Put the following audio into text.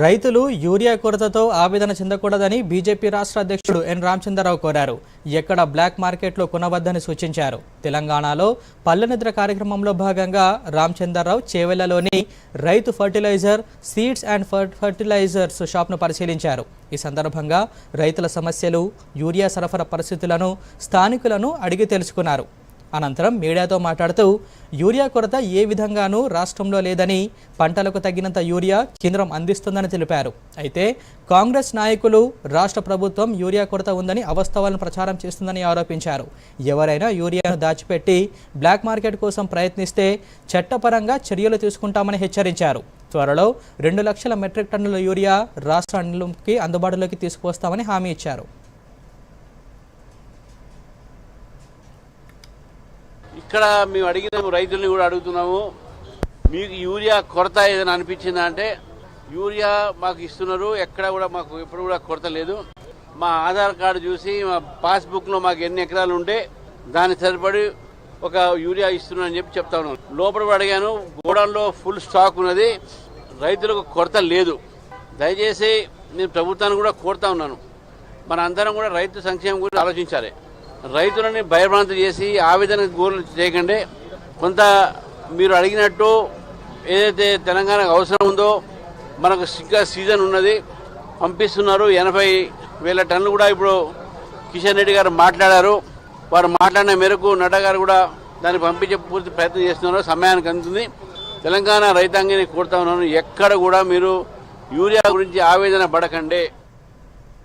రైతులు యూరియా కొరతతో ఆవేదన చెందకూడదని బీజేపీ రాష్ట్ర అధ్యక్షుడు ఎన్ రామచంద్రరావు కోరారు. ఎక్కడ బ్లాక్ మార్కెట్లో కొనవద్దని సూచించారు. తెలంగాణలో పల్లెనిద్ర కార్యక్రమంలో భాగంగా రామచంద్రరావు చేవెళ్ళలోని రైతు ఫర్టిలైజర్ సీడ్స్ అండ్ ఫర్టిలైజర్స్ షాప్ను పరిశీలించారు. ఈ సందర్భంగా రైతుల సమస్యలు యూరియా సరఫరా పరిస్థితులను స్థానికులను అడిగి తెలుసుకున్నారు. అనంతరం మీడియాతో మాట్లాడుతూ యూరియా కొరత ఏ విధంగానూ రాష్ట్రంలో లేదని పంటలకు తగినంత యూరియా కేంద్రం అందిస్తుందని తెలిపారు. అయితే కాంగ్రెస్ నాయకులు రాష్ట్ర ప్రభుత్వం యూరియా కొరత ఉందని అవస్థవాలను ప్రచారం చేస్తుందని ఆరోపించారు. ఎవరైనా యూరియాను దాచిపెట్టి బ్లాక్ మార్కెట్ కోసం ప్రయత్నిస్తే చట్టపరంగా చర్యలు తీసుకుంటామని హెచ్చరించారు. త్వరలో రెండు లక్షల మెట్రిక్ టన్నుల యూరియా రాష్ట్రానికి అందుబాటులోకి తీసుకువస్తామని హామీ ఇచ్చారు. ఇక్కడ మేము అడిగిన రైతుల్ని కూడా అడుగుతున్నాము మీకు యూరియా కొరత ఏదైనా అనిపించిందా అంటే యూరియా మాకు ఇస్తున్నారు ఎక్కడ కూడా మాకు ఎప్పుడు కూడా కొరత లేదు. మా ఆధార్ కార్డు చూసి మా పాస్బుక్లో మాకు ఎన్ని ఎకరాలు ఉంటే దానికి సరిపడి ఒక యూరియా ఇస్తున్నాను అని చెప్పి చెప్తా ఉన్నాను లోపల కూడా అడిగాను గోడౌన్లో ఫుల్ స్టాక్ ఉన్నది రైతులకు కొరత లేదు. దయచేసి నేను ప్రభుత్వాన్ని కూడా కోరుతా ఉన్నాను. మన అందరం కూడా రైతు సంక్షేమం గురించి ఆలోచించాలి. రైతులని భయభ్రాంతి చేసి ఆవేదన గోలు చేయకండి. కొంత మీరు అడిగినట్టు ఏదైతే తెలంగాణకు అవసరం ఉందో మనకు ఇంకా సీజన్ ఉన్నది పంపిస్తున్నారు. ఎనభై వేల టన్నులు కూడా ఇప్పుడు కిషన్ రెడ్డి గారు మాట్లాడారు. వారు మాట్లాడిన మేరకు నడ్డా గారు కూడా దాన్ని పంపించే పూర్తి ప్రయత్నం చేస్తున్నారు. సమయానికి అందుతుంది. తెలంగాణ రైతాంగాన్ని కోరుతా ఉన్నాను. ఎక్కడ కూడా మీరు యూరియా గురించి ఆవేదన పడకండి.